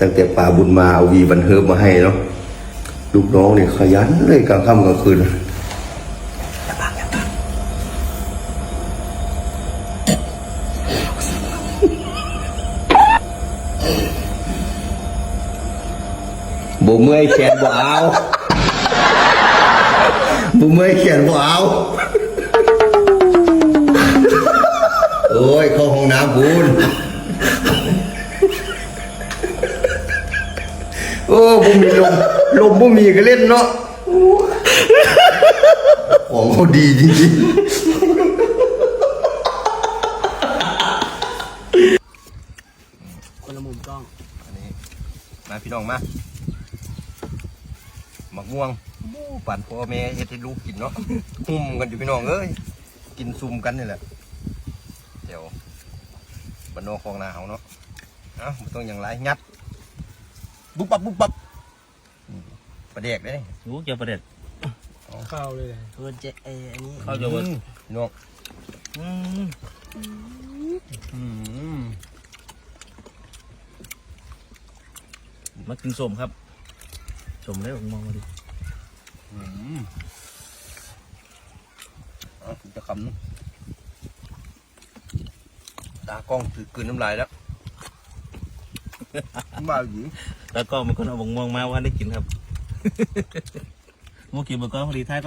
ตั้งแต่ป่าบุญมาเอาวีบันเฮิบมาให้เนาะลูกน้องเนี่ยขยันเลยกลางค่ำกลางคืนบ่เมื่อยแขนบ่เอาบ่เมื่อยแขนบ่เอาโอ้ยเข้าห้องน้ำคุณ โอ้บ่มีลมลมบ่มีก็เล่นเนาะของเขาดีจริงคนละมุมกล้องๆอันนี้มาพี่น้องมาหมักม่วงบู้ปั่นพ่อแม่เฮ็ดให้ลูกกินเนาะหุ่มกันอยู่พี่น้องเอ้ยกินซุ่มกันนี่แหละเดี๋ยวบรรนอกของนาเฮาเนาะเอ้าบ่ต้องอย่างไรงัด บุ๊บปับบุ๊บปับอืมประเดกเลยรู้เกี่ยวประเด็ดเข้าเลยเพื่อนเจไออันนี้เข้าเยอะเว้ยอืมพี่น้องอืมอืมมากินส้มครับส้มได้ผมมองมาดิอืมเอาจะคำนึงตากล้องถือกลืนน้ำลายแล้ว มาหญิงแล้วก็มันก็เอาบงมองมาว่าได้กินครับ เมื่อกี้มันก็พอดีท้ายก็